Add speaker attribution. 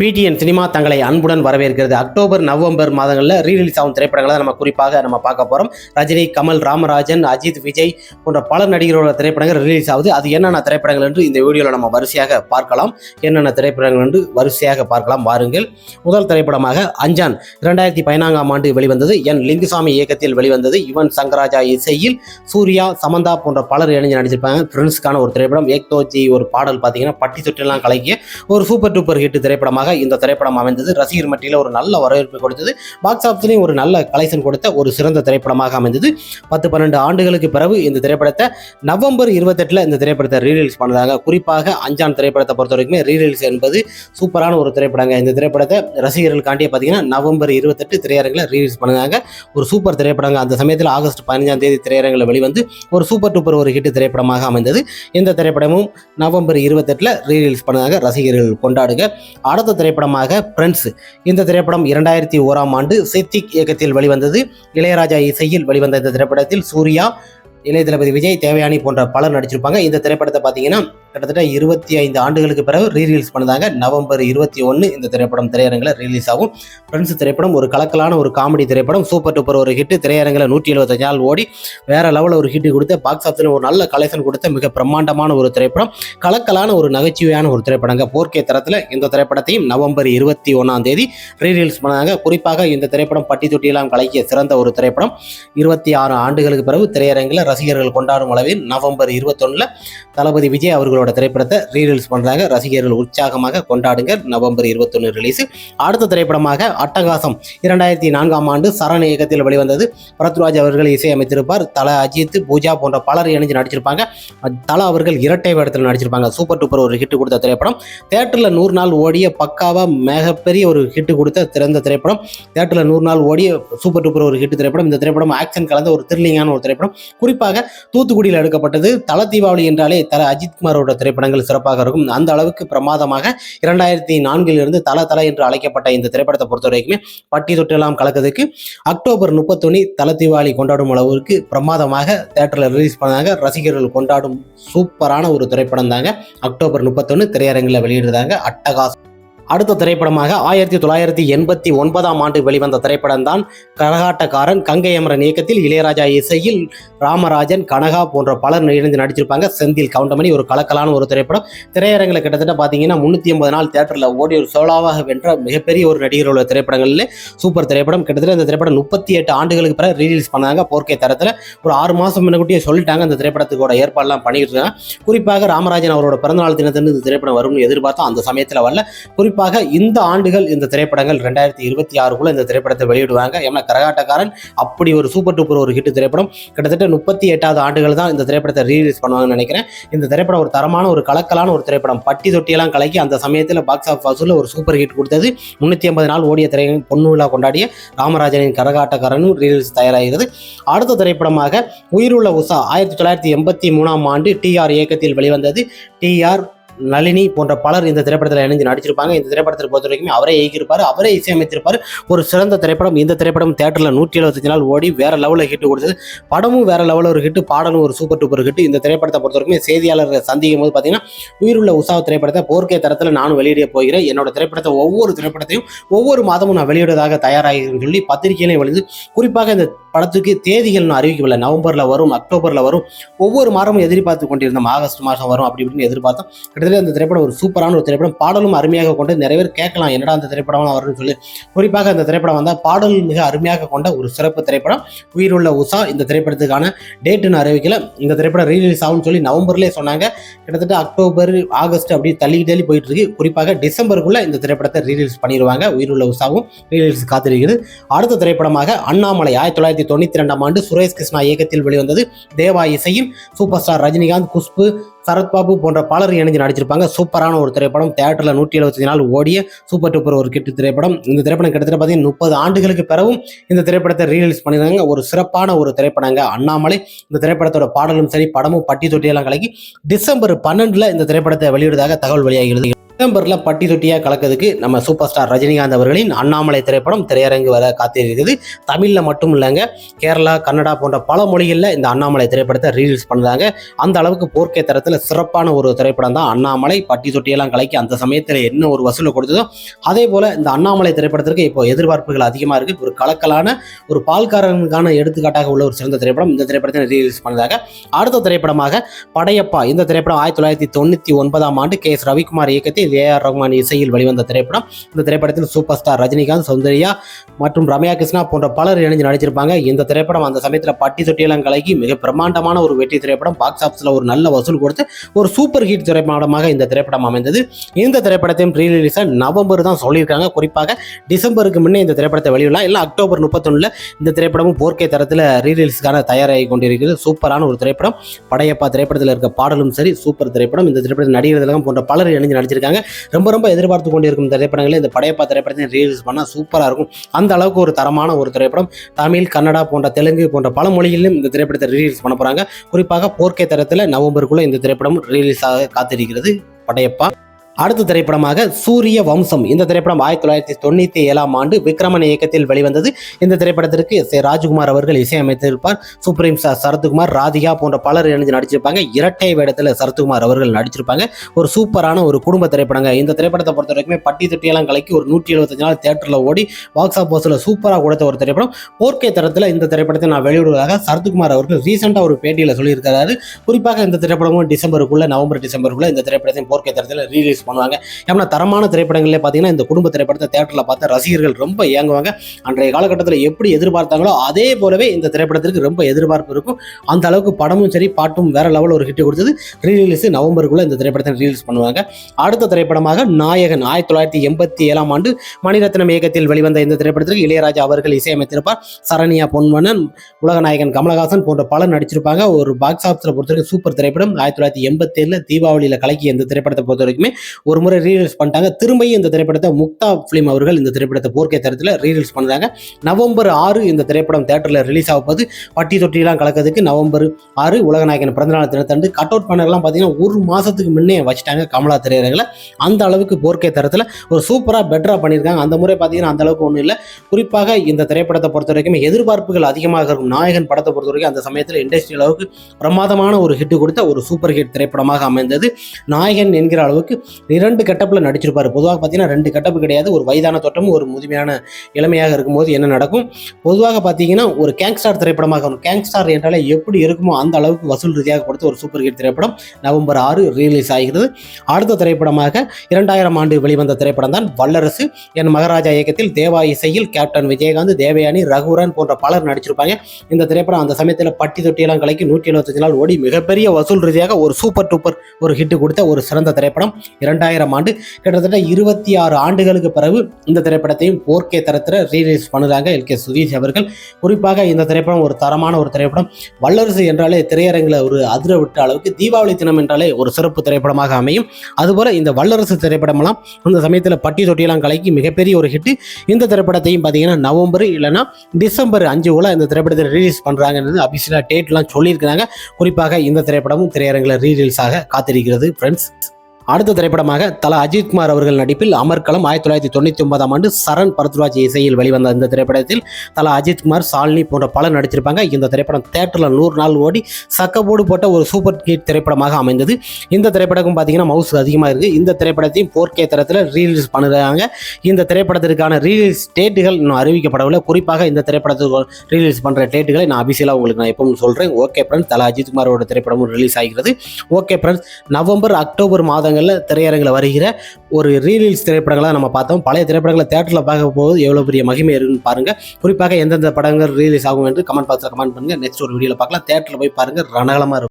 Speaker 1: PTN cinema தங்களை அன்புடன் வரவேற்கிறது. அக்டோபர் நவம்பர் மாதங்களில் ரீரிலீஸ் ஆகும் திரைப்படங்களை நம்ம குறிப்பாக நம்ம பார்க்க போகிறோம் ரஜினி கமல் ராமராஜன் அஜித் விஜய் போன்ற பல நடிகர்களோட திரைப்படங்கள் ரிலீஸ் ஆகுது. அது என்னென்ன திரைப்படங்கள் என்று இந்த வீடியோவில் நம்ம வரிசையாக பார்க்கலாம். என்னென்ன திரைப்படங்கள் என்று வரிசையாக பார்க்கலாம். வாருங்கள். முதல் திரைப்படமாக அஞ்சான் இரண்டாயிரத்தி பதினான்காம் ஆண்டு வெளிவந்தது. என் லிங்குசாமி இயக்கத்தில் வெளிவந்தது. யுவன் சங்கராஜா இசையில் சூர்யா சமந்தா போன்ற பலர் இணைஞ்சு நடிச்சிருப்பாங்க ஃப்ரெண்ட்ஸ்க்கான ஒரு திரைப்படம். ஏக்தோஜி ஒரு பாடல் பார்த்தீங்கன்னா பட்டி தொட்டிலாம் கலக்கிய ஒரு சூப்பர் டூப்பர் ஹிட் திரைப்படமாக இந்த திரைப்படம் அமைந்தது. ரசிகர் மட்டியில் ஒரு நல்ல வரவேற்பு கொடுத்தது. பாக்ஸ் ஆஃபீஸ்லையும் ஒரு நல்ல கலெக்ஷன் கொடுத்த ஒரு சிறந்த திரைப்படமாக அமைந்தது. பத்து பன்னெண்டு ஆண்டுகளுக்கு பிறகு இந்த திரைப்படத்தை நவம்பர் இருபத்தெட்டில் இந்த திரைப்படத்தை ரீரிலீஸ் பண்ணதாங்க குறிப்பாக அஞ்சான் திரைப்படத்தை பொறுத்த வரைக்குமே ரீரிலீஸ் என்பது சூப்பரான ஒரு திரைப்படங்க. இந்த திரைப்படத்தை ரசிகர்களுக்காண்டியே பார்த்தீங்கன்னா நவம்பர் இருபத்தெட்டு திரையரங்கில் ரீரிலீஸ் பண்ணுறாங்க ஒரு சூப்பர் திரைப்படங்க. அந்த சமயத்தில் ஆகஸ்ட் பதினஞ்சாம் தேதி திரையரங்கில் வெளிவந்து ஒரு சூப்பர் டூப்பர் ஒரு ஹிட் திரைப்படமாக அமைந்தது. இந்த திரைப்படமும் நவம்பர் இருபத்தெட்டில் ரீரிலீஸ் பண்ணதாக ரசிகர்கள் கொண்டாடுங்க அடுத்த திரைப்படமாக பிரெண்ட்ஸ் இந்த திரைப்படம் இரண்டாயிரத்தி ஓராம் ஆண்டு சித்திக் இயக்கத்தில் வெளிவந்தது. இளையராஜா இசையில் வெளிவந்த இந்த திரைப்படத்தில் சூர்யா இளைய தளபதி விஜய் தேவயானி போன்ற பலர் நடிச்சிருப்பாங்க. இந்த திரைப்படத்தை பார்த்தீங்கன்னா கிட்டத்தட்ட இருபத்தி ஐந்து ஆண்டுகளுக்கு பிறகு ரீரிலீஸ் பண்ணதாங்க. நவம்பர் இருபத்தி ஒன்று இந்த திரைப்படம் திரையரங்கில் ரிலீஸ் ஆகும். ஃப்ரெண்ட்ஸ் திரைப்படம் ஒரு கலக்கலான ஒரு காமெடி திரைப்படம் சூப்பர் டூப்பர் ஒரு ஹிட் திரையரங்கில் நூற்றி எழுபத்தஞ்சு நாள் ஓடி வேற லெவலில் ஒரு ஹிட் கொடுத்து பாக்ஸ் ஆஃபீஸில் ஒரு நல்ல கலெக்ஷன் கொடுத்த மிக பிரம்மாண்டமான ஒரு திரைப்படம் கலக்கலான ஒரு நகைச்சுவையான ஒரு திரைப்படங்க. போர்க்கே தரத்தில் இந்த திரைப்படத்தையும் நவம்பர் இருபத்தி ஒன்றாம் தேதி ரீரிலீஸ் பண்ணாங்க. குறிப்பாக இந்த திரைப்படம் பட்டி தொட்டியெல்லாம் கலக்கிய சிறந்த ஒரு திரைப்படம். இருபத்தி ஆறு ஆண்டுகளுக்கு பிறகு திரையரங்கில் ரசிகர்கள் கொண்டாடும் அளவில் நவம்பர் இருபத்தொன்னில் தளபதி விஜய் அவர்களோட திரைப்படத்தை ரீரிலீஸ் பண்ணுறாங்க ரசிகர்கள் உற்சாகமாக கொண்டாடுங்க. நவம்பர் இருபத்தொன்று ரிலீஸ் அடுத்த திரைப்படமாக அட்டகாசம். இரண்டாயிரத்தி நான்காம் ஆண்டு சரண் இயக்கத்தில் வெளிவந்தது. பரத்ராஜ் அவர்கள் இசையமைத்திருப்பார். தல அஜித் பூஜா போன்ற பலர் இணைஞ்சு நடிச்சிருப்பாங்க. தலா அவர்கள் இரட்டை வேடத்தில் நடிச்சிருப்பாங்க. சூப்பர் டூப்பர் ஒரு ஹிட் கொடுத்த திரைப்படம். தேட்டரில் நூறு நாள் ஓடிய பக்காவாக மிகப்பெரிய ஒரு ஹிட் கொடுத்த திறந்த திரைப்படம். தேட்டரில் நூறு நாள் ஓடிய சூப்பர் டூப்பர் ஒரு ஹிட் திரைப்படம். இந்த திரைப்படம் ஆக்ஷன் கலந்த ஒரு த்ரில்லிங்கான ஒரு திரைப்படம். குறிப்பாக தூத்துக்குடியில் எடுக்கப்பட்டது தல தீபாவளி என்றாலே தல அஜித்குமாரோட திரைப்படங்கள் சிறப்பாக இருக்கும். அந்த அளவுக்கு பிரமாதமாக இரண்டாயிரத்தி நான்கில் இருந்து தல தல என்று அழைக்கப்பட்ட இந்த திரைப்படத்தை பொறுத்த வரைக்குமே பட்டி தொட்டெல்லாம் கலக்கிறதுக்கு அக்டோபர் முப்பத்தொன்னு தல தீபாவளி கொண்டாடும் அளவுக்கு பிரமாதமாக தேட்டரில் ரிலீஸ் பண்ணாங்க. ரசிகர்கள் கொண்டாடும் சூப்பரான ஒரு திரைப்படம் தாங்க அக்டோபர் முப்பத்தொன்று திரையரங்கில் வெளியிடுறாங்க அட்டகாசம். அடுத்த திரைப்படமாக ஆயிரத்தி தொள்ளாயிரத்தி எண்பத்தி ஒன்பதாம் ஆண்டு வெளிவந்த திரைப்படம்தான் கரகாட்டக்காரன் கங்கை அமரன் இயக்கத்தில் இளையராஜா இசையில் ராமராஜன் கனகா போன்ற பலர் இணைந்து நடிச்சிருப்பாங்க. செந்தில் கவுண்டமணி ஒரு கலக்கலான ஒரு திரைப்படம். திரையரங்கில் கிட்டத்தட்ட பார்த்தீங்கன்னா முந்நூற்றி ஐம்பது நாள் தேட்டரில் ஓடி ஒரு சோலாவாக வென்ற மிகப்பெரிய ஒரு நடிகர் உள்ள திரைப்படங்களில் சூப்பர் திரைப்படம். கிட்டத்தட்ட இந்த திரைப்படம் முப்பத்தி எட்டு ஆண்டுகளுக்கு பிறகு ரீலீஸ் பண்ணாங்க. போர்க்கை தரத்தில் ஒரு ஆறு மாதம் முன்னக்கூட்டியே சொல்லிட்டாங்க. அந்த திரைப்படத்துக்கோட ஏற்பாடுலாம் பண்ணிட்டு இருக்காங்க. குறிப்பாக ராமராஜன் அவரோட பிறந்தநாள் தினத்திலிருந்து இந்த திரைப்படம் வரும்னு எதிர்பார்த்தோம். அந்த சமயத்தில் வரல. குறிப்பாக இந்த ஆண்டுகள் இந்த திரைப்படங்கள் ரெண்டாயிரத்தி இருபத்தி ஆறுக்குள்ள இந்த திரைப்படத்தை வெளியிடுவாங்க. ஏன்னா கரகாட்டக்காரன் அப்படி ஒரு சூப்பர் டூப்பர் ஒரு ஹிட் திரைப்படம். கிட்டத்தட்ட முப்பத்தி எட்டாவது ஆண்டுகள் தான் இந்த திரைப்படத்தை ரீலீஸ் பண்ணுவாங்கன்னு நினைக்கிறேன். இந்த திரைப்படம் ஒரு தரமான ஒரு கலக்கலான ஒரு திரைப்படம். பட்டி தொட்டியெல்லாம் கலக்கி அந்த சமயத்தில் பாக்ஸ் ஆஃப் வசூலில் ஒரு சூப்பர் ஹிட் கொடுத்தது. முன்னூற்றி ஐம்பது நாள் ஓடிய திரை பொண்ணு விழா கொண்டாடிய ராமராஜனின் கரகாட்டக்காரனும் ரீலீஸ் தயாராகிறது. அடுத்த திரைப்படமாக உயிருள்ள உஷா ஆயிரத்தி தொள்ளாயிரத்தி எண்பத்தி மூணாம் ஆண்டு டிஆர் இயக்கத்தில் வெளிவந்தது. டிஆர் நளினி போன்ற பலர் இந்த திரைப்படத்தில் இணைஞ்சு நடிச்சிருப்பாங்க. இந்த திரைப்படத்தை பொறுத்த வரைக்கும் அவரே இயக்கியிருப்பார் அவரே இசையமைத்திருப்பார். ஒரு சிறந்த திரைப்படம் இந்த திரைப்படம் தேட்டரில் நூற்றி எழுபத்தஞ்சு நாள் ஓடி வேற லெவலில் ஹிட் கொடுத்தது. படமும் வேற லெவலில் ஒரு ஹிட் பாடலும் ஒரு சூப்பர் டூப்பர் ஹிட் இந்த திரைப்படத்தை பொறுத்த வரைக்கும் செய்தியாளர் சந்திக்கும் போது பார்த்தீங்கன்னா உயிருள்ள உசாவ திரைப்படத்தை போர்க்கே தரத்தில் நானும் வெளியிட போகிறேன். என்னோட திரைப்படத்தை ஒவ்வொரு திரைப்படத்தையும் ஒவ்வொரு மாதமும் நான் வெளியிடுவதாக தயாராகிறேன்னு சொல்லி பத்திரிகையிலே வெளிந்து குறிப்பாக இந்த படத்துக்கு தேதிகள் இன்னும் அறிவிக்கவில்லை. நவம்பரில் வரும் அக்டோபரில் வரும். ஒவ்வொரு மாதமும் எதிர்பார்த்து கொண்டிருந்தோம் ஆகஸ்ட் மாதம் வரும் அப்படி இப்படின்னு எதிர்பார்த்தோம். கிட்டத்தட்ட இந்த திரைப்படம் ஒரு சூப்பரான ஒரு திரைப்படம். பாடலும் அருமையாக கொண்டு நிறைய பேர் கேட்கலாம் என்னடா அந்த திரைப்படம் வரும்னு சொல்லி. குறிப்பாக இந்த திரைப்படம் வந்தால் பாடல் மிக அருமையாக கொண்ட ஒரு சிறப்பு திரைப்படம். உயிருள்ள உஷா இந்த திரைப்படத்துக்கான டேட்டுன்னு அறிவிக்கல. இந்த திரைப்படம் ரீலீஸ் ஆகும்னு சொல்லி நவம்பர்லேயே சொன்னாங்க. கிட்டத்தட்ட அக்டோபர் ஆகஸ்ட் அப்படி தள்ளி தள்ளி போயிட்டு இருக்கு. குறிப்பாக டிசம்பருக்குள்ள இந்த திரைப்படத்தை ரீலீஸ் பண்ணிடுவாங்க. உயிருள்ள உஷாவும் ரீலீஸ் காத்திருக்கிறது. அடுத்த திரைப்படமாக அண்ணாமலை ஆயிரத்தி தொள்ளாயிரத்தி தொண்ணூற்றி ரெண்டாம் ஆண்டு சுரேஷ் கிருஷ்ணா இயக்கத்தில் வெளிவந்தது தேவா இசையில் சூப்பர் ஸ்டார் ரஜினிகாந்த் குஷ்பு சரத்பாபு போன்ற பலர் இணைஞ்சு நடிச்சிருப்பாங்க. சூப்பரான ஒரு திரைப்படம். தேட்டரில் நூற்றி எழுபத்தி நாள் ஓடிய சூப்பர் டூப்பர் ஒரு கிட்டு திரைப்படம். இந்த திரைப்படம் கிட்டத்தட்ட பார்த்தீங்கன்னா முப்பது ஆண்டுகளுக்கு பிறகும் இந்த திரைப்படத்தை ரீலீஸ் பண்ணியிருந்தாங்க ஒரு சிறப்பான ஒரு திரைப்படங்க. அண்ணாமலை இந்த திரைப்படத்தோட பாடலும் சரி படமும் பட்டி தொட்டியெல்லாம் கலக்கி டிசம்பர் பன்னெண்டில் இந்த திரைப்படத்தை வெளியிடுவதாக தகவல் வெளியாகிறது டிசம்பரில் பட்டி தொட்டியாக கலக்கிறதுக்கு நம்ம சூப்பர் ஸ்டார் ரஜினிகாந்த் அவர்களின் அண்ணாமலை திரைப்படம் திரையரங்கு வர காத்திருக்குது தமிழில் மட்டும் இல்லைங்க கேரளா கன்னடா போன்ற பல மொழிகளில் இந்த அண்ணாமலை திரைப்படத்தை ரீலீஸ் பண்ணுறாங்க அந்த அளவுக்கு போர்க்கே தரத்தில் சிறப்பான ஒரு திரைப்படம் தான் அண்ணாமலை. பட்டி தொட்டியெல்லாம் கலக்கி அந்த சமயத்தில் என்ன ஒரு வசூலை கொடுத்ததோ அதே போல் இந்த அண்ணாமலை திரைப்படத்திற்கு இப்போ எதிர்பார்ப்புகள் அதிகமாக இருக்குது ஒரு கலக்கலான ஒரு பால்காரனுக்கான எடுத்துக்காட்டாக உள்ள ஒரு சிறந்த திரைப்படம் இந்த திரைப்படத்தை ரீலீஸ் பண்ணதாக அடுத்த திரைப்படமாக படையப்பா. இந்த திரைப்படம் ஆயிரத்தி தொள்ளாயிரத்தி தொண்ணூற்றி ஒன்பதாம் ஆண்டு கே எஸ் ரவிக்குமார் இயக்கத்தில் ஏ ஆர் ரஹ்மான் இசையில் வெளிவந்த திரைப்படம். இந்த திரைப்படத்தில் சூப்பர் ஸ்டார் ரஜினிகாந்த் சௌந்தர்யா மற்றும் ரம்யா கிருஷ்ணா போன்ற பலர் இணைஞ்சு நடிச்சிருப்பாங்க. இந்த திரைப்படம் அந்த சமயத்தில் பட்டி தொட்டியெல்லாம் கலக்கி மிக பிரம்மாண்டமான ஒரு வெற்றி திரைப்படம். பாக்ஸ் ஆஃபீஸில் ஒரு நல்ல வசூல் கொடுத்து ஒரு சூப்பர் ஹிட் திரைப்படமாக இந்த திரைப்படம் அமைந்தது. இந்த திரைப்படத்தையும் ரீலீஸாக நவம்பர் தான் சொல்லியிருக்காங்க. குறிப்பாக டிசம்பருக்கு முன்னே இந்த திரைப்படத்தை வெளியிடலாம். இல்லை அக்டோபர் முப்பத்தொன்னில் இந்த திரைப்படமும் போர்க்கே தரத்தில் ரீலீஸ்க்கான தயாராகி கொண்டிருக்கிறது. சூப்பரான ஒரு திரைப்படம். படையப்பா திரைப்படத்தில் இருக்க பாடலும் சரி சூப்பர் திரைப்படம். இந்த திரைப்படத்தில் நடிகர் திலகம் போன்ற பலர் இணைஞ்சு நடிச்சிருக்காங்க. ரொம்ப ரொம்ப எதிர்பார்த்து கொண்டிருக்கும் திரைப்படங்களே. இந்த படையப்பா திரைப்படத்தை ரீலீஸ் பண்ணால் சூப்பராக இருக்கும். அந்த அளவுக்கு ஒரு தரமான ஒரு திரைப்படம். தமிழ் கன்னடா போன்ற தெலுங்கு போன்ற பல மொழிகளிலும் இந்த திரைப்படத்தை ரீலீஸ் பண்ண போகிறாங்க குறிப்பாக போர்க்கை தரத்தில் நவம்பருக்குள்ளே இந்த திரைப்படம் ரிலீஸ் ஆக காத்திருக்கிறது படையப்பா. அடுத்த திரைப்படமாக சூரிய வம்சம். இந்த திரைப்படம் ஆயிரத்தி தொள்ளாயிரத்தி தொண்ணூற்றி ஏழாம் ஆண்டு விக்ரமன் இயக்கத்தில் வெளிவந்தது. இந்த திரைப்படத்திற்கு எஸ் ஏ ராஜ்குமார் அவர்கள் இசையமைத்திருப்பார். சுப்ரீம் ஸ்டார் சரத்குமார் ராதிகா போன்ற பலர் இணைந்து நடிச்சிருப்பாங்க. இரட்டை வேடத்தில் சரத்குமார் அவர்கள் நடிச்சிருப்பாங்க. ஒரு சூப்பரான ஒரு குடும்ப திரைப்படங்க. இந்த திரைப்படத்தை பொறுத்த வரைக்குமே பட்டி தொட்டியெல்லாம் கலக்கி ஒரு நூற்றி எழுபத்தஞ்சு நாள் தேட்டரில் ஓடி பாக்ஸ் ஆஃபீஸில் சூப்பராக கொடுத்த ஒரு திரைப்படம். போர்க்கை தரத்தில் இந்த திரைப்படத்தை நான் வெளியிடுவதாக சரத்குமார் அவர்கள் ரீசெண்டாக ஒரு பேட்டியில் சொல்லியிருக்கிறாரு. குறிப்பாக இந்த திரைப்படமும் டிசம்பருக்குள்ள நவம்பர் டிசம்பருக்குள்ள இந்த திரைப்படத்தையும் போர்க்கை தரத்தில் ரீலீஸ் பண்ணுவாங்க. ஏன்னா தரமான திரைப்படங்களே பார்த்தீங்கன்னா இந்த குடும்ப திரைப்படத்தை தேட்டரில் பார்த்தா ரசிகர்கள் ரொம்ப இயங்குவாங்க அன்றைய காலகட்டத்தில் எப்படி எதிர்பார்த்தாங்களோ அதே போலவே இந்த திரைப்படத்திற்கு ரொம்ப எதிர்பார்ப்பு இருக்கும். அந்த அளவுக்கு படமும் சரி பாட்டும் வேற லெவலில் ஒரு ஹிட் கொடுத்தது. ரீலீஸ் நவம்பருக்குள்ள இந்த திரைப்படத்தை ரீலீஸ் பண்ணுவாங்க. அடுத்த திரைப்படமாக நாயகன் ஆயிரத்தி தொள்ளாயிரத்தி எண்பத்தி ஏழாம் ஆண்டு மணிரத்னம் இயக்கத்தில் வெளிவந்த இந்த திரைப்படத்திற்கு இளையராஜா அவர்கள் இசையமைத்திருப்பார். சரண்யா பொன்மன்னன் உலகநாயகன் கமலஹாசன் போன்ற பலர் நடிச்சிருப்பாங்க. ஒரு பாக்ஸ் ஆஃபீஸில் பொறுத்த வரைக்கும் சூப்பர் திரைப்படம். ஆயிரத்தி தொள்ளாயிரத்தி எண்பத்தி ஏழில் தீபாவளியில் கலக்கிய இந்த திரைப்படத்தை பொறுத்த வரைக்குமே ஒரு முறை ரீரிலீஸ் பண்ணிட்டாங்க. திரும்பியும் இந்த திரைப்படத்தை முக்தா ஃபிலிம் அவர்கள் இந்த திரைப்படத்தை போர்க்கே தரத்தில் ரீரிலீஸ் பண்ணுறாங்க நவம்பர் ஆறு இந்த திரைப்படம் தேட்டரில் ரிலீஸ் ஆக போது பட்டி தொட்டிலாம் கலக்கிறதுக்கு நவம்பர் ஆறு உலகநாயகன் பிறந்தநாள் தினத்தண்டு கட் அவுட் பண்ணலாம் பார்த்தீங்கன்னா ஒரு மாதத்துக்கு முன்னே வச்சுட்டாங்க கமலா திரையரங்களை அந்த அளவுக்கு போர்க்கே தரத்தில் ஒரு சூப்பராக பெட்டராக பண்ணியிருக்காங்க. அந்த முறை பார்த்தீங்கன்னா அந்த அளவுக்கு ஒன்றும் இல்லை. குறிப்பாக இந்த திரைப்படத்தை பொறுத்த வரைக்கும் எதிர்பார்ப்புகள் அதிகமாக இருக்கும். நாயகன் படத்தை பொறுத்த வரைக்கும் அந்த சமயத்தில் இண்டஸ்ட்ரி அளவுக்கு பிரமாதமான ஒரு ஹிட் கொடுத்த ஒரு சூப்பர் ஹிட் திரைப்படமாக அமைந்தது. நாயகன் என்கிற அளவுக்கு இரண்டு கட்டப்பில் நடிச்சிருப்பார். பொதுவாக பார்த்தீங்கன்னா ரெண்டு கட்டப்பு கிடையாது. ஒரு வயதான தோட்டமும் ஒரு முதுமையான இளமையாக இருக்கும்போது என்ன நடக்கும்? பொதுவாக பார்த்தீங்கன்னா ஒரு கேங்ஸ்டார் திரைப்படமாக கேங்ஸ்டார் என்றாலே எப்படி இருக்குமோ அந்த அளவுக்கு வசூல் ரீதியாக கொடுத்த ஒரு சூப்பர் ஹிட் திரைப்படம் நவம்பர் ஆறு ரிலீஸ் ஆகிறது. அடுத்த திரைப்படமாக இரண்டாயிரம் ஆண்டு வெளிவந்த திரைப்படம் தான் வல்லரசு. என் மகாராஜா இயக்கத்தில் தேவா இசையில் கேப்டன் விஜயகாந்த் தேவயானி ரகுரன் போன்ற பலர் நடிச்சிருப்பாங்க. இந்த திரைப்படம் அந்த சமயத்தில் பட்டி தொட்டியெல்லாம் கலக்கி நூற்றி எழுபத்தஞ்சு நாள் ஓடி மிகப்பெரிய வசூல் ரீதியாக ஒரு சூப்பர் டூப்பர் ஒரு ஹிட் கொடுத்த ஒரு சிறந்த திரைப்படம். இரண்டாயிரம் ஆண்டு கிட்டத்தட்ட இருபத்தி ஆறு ஆண்டுகளுக்கு பிறகு இந்த திரைப்படத்தையும் போர்க்கே தரத்தில் ரீரிலீஸ் பண்ணுறாங்க எல் கே சுதீஷ் அவர்கள். குறிப்பாக இந்த திரைப்படம் ஒரு தரமான ஒரு திரைப்படம். வல்லரசு என்றாலே திரையரங்கில் ஒரு அதிர விட்ட அளவுக்கு தீபாவளி தினம் என்றாலே ஒரு சிறப்பு திரைப்படமாக அமையும். அதுபோல் இந்த வல்லரசு திரைப்படமெல்லாம் அந்த சமயத்தில் பட்டி தொட்டியெல்லாம் கலக்கி மிகப்பெரிய ஒரு ஹிட் இந்த திரைப்படத்தையும் பார்த்தீங்கன்னா நவம்பர் இல்லைன்னா டிசம்பர் அஞ்சு கூட இந்த திரைப்படத்தை ரிலீஸ் பண்ணுறாங்கன்றது அபிஷியலாக டேட்லாம் சொல்லியிருக்கிறாங்க. குறிப்பாக இந்த திரைப்படமும் திரையரங்கில் ரீலீஸ் ஆக காத்திருக்கிறது ஃப்ரெண்ட்ஸ் அடுத்த திரைப்படமாக தல அஜித்குமார் அவர்கள் நடிப்பில் அமர்கலம் ஆயிரத்தி தொள்ளாயிரத்தி தொண்ணூற்றி ஒன்பதாம் ஆண்டு சரண் பரத்வாஜ் இசையில் வெளிவந்த இந்த திரைப்படத்தில் தல அஜித்குமார் சாலினி போன்ற பலர் நடிச்சிருப்பாங்க இந்த திரைப்படம் தேட்டரில் நூறு நாள் ஓடி சக்கபோடு போட்ட ஒரு சூப்பர் ஹிட் திரைப்படமாக அமைந்தது. இந்த திரைப்படமும் பார்த்தீங்கன்னா மவுஸ் அதிகமாக இருக்குது இந்த திரைப்படத்தையும் போர்க்கே தரத்தில் ரீலீஸ் பண்ணுறாங்க இந்த திரைப்படத்திற்கான ரீலீஸ் டேட்டுகள் இன்னும் அறிவிக்கப்படவில்லை. குறிப்பாக இந்த திரைப்படத்துக்கு ரீலீஸ் பண்ணுற டேட்டுகளை நான் அபிஷியலாக உங்களுக்கு நான் எப்பவும் சொல்கிறேன் ஓகே ஃப்ரெண்ட்ஸ் தல அஜித்குமாரோட திரைப்படமும் ரிலீஸ் ஆகிறது. ஓகே ஃப்ரெண்ட்ஸ் நவம்பர் அக்டோபர் மாதம் காலங்களில் திரையரங்கில் வருகிற ஒரு ரீலீஸ் திரைப்படங்களாக நம்ம பார்த்தோம். பழைய திரைப்படங்களை தேட்டரில் பார்க்க போது எவ்வளோ பெரிய மகிமை இருக்குன்னு பாருங்கள் குறிப்பாக எந்தெந்த படங்கள் ரீலீஸ் ஆகும் என்று கமெண்ட் பாக்ஸில் கமெண்ட் பண்ணுங்கள் நெக்ஸ்ட் ஒரு வீடியோவில் பார்க்கலாம். தேட்டரில் போய் பாருங்கள் ரணகலமாக இருக்கும்.